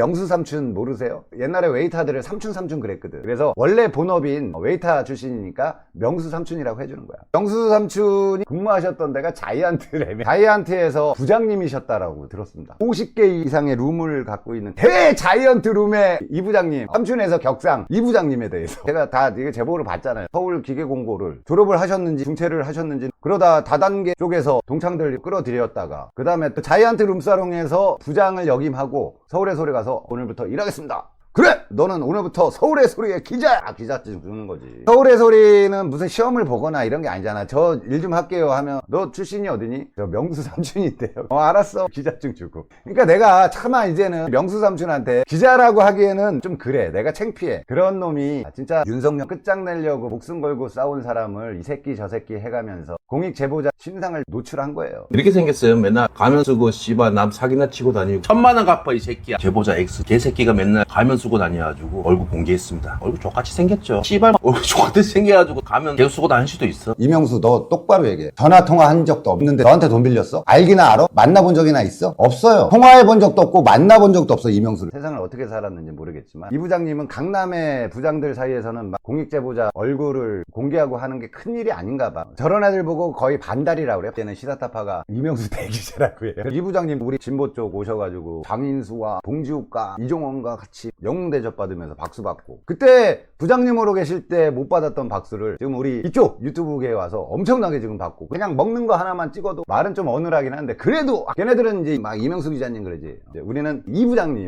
명수 삼촌 모르세요? 옛날에 웨이터들을 삼촌 삼촌 그랬거든. 그래서 원래 본업인 웨이터 출신이니까 명수 삼촌이라고 해주는 거야. 명수 삼촌이 근무하셨던 데가 자이언트래며 자이언트에서 부장님이셨다라고 들었습니다. 50개 이상의 룸을 갖고 있는 대 자이언트 룸의 이 부장님, 삼촌에서 격상 이 부장님에 대해서 제가 다 이게 제보를 받잖아요. 서울 기계공고를 졸업을 하셨는지 중퇴를 하셨는지 그러다 다단계 쪽에서 동창들 끌어들였다가 그 다음에 또 자이언트 룸사롱에서 부장을 역임하고 서울의 소리 가서 오늘부터 일하겠습니다. 그래! 너는 오늘부터 서울의 소리의 기자야! 기자증 주는 거지. 서울의 소리는 무슨 시험을 보거나 이런 게 아니잖아. 저 일 좀 할게요 하면 너 출신이 어디니? 저 명수 삼촌인데요. 어, 알았어. 기자증 주고. 그러니까 내가 차마 이제는 명수 삼촌한테 기자라고 하기에는 좀 그래. 내가 창피해. 그런 놈이 진짜 윤석열 끝장내려고 목숨 걸고 싸운 사람을 이 새끼 저 새끼 해가면서 공익 제보자 신상을 노출한 거예요. 이렇게 생겼어요. 맨날 가면 쓰고 씨발 남 사기나 치고 다니고 천만 원 갚아 이 새끼야. 제보자 X 개새끼가 맨날 가면 쓰고 다녀가지고 얼굴 공개했습니다. 얼굴 족같이 생겼죠. 씨발 얼굴 족같이 생겨가지고 가면 계속 쓰고 다닐 수도 있어. 이명수 너 똑바로 얘기해 전화 통화한 적도 없는데 너한테 돈 빌렸어? 알기나 알아? 만나본 적이나 있어? 없어요 통화해 본 적도 없고 만나본 적도 없어 이명수를 세상을 어떻게 살았는지 모르겠지만 이 부장님은 강남의 부장들 사이에서는 막 공익제보자 얼굴을 공개하고 하는 게 큰일이 아닌가 봐 저런 애들 보고 거의 반달이라고 그래 때는 시사타파가 이명수 대기자라고 해요 이 부장님 우리 진보 쪽 오셔가지고 장인수와 봉지욱과 이종원과 같이 영웅 대접 받으면서 박수 받고. 그때 부장님으로 계실 때 못 받았던 박수를 지금 우리 이쪽 유튜브계에 와서 엄청나게 지금 받고. 그냥 먹는 거 하나만 찍어도 말은 좀 어눌하긴 한데 그래도 걔네들은 이제 막 이명수 기자님 그러지. 우리는 이 부장님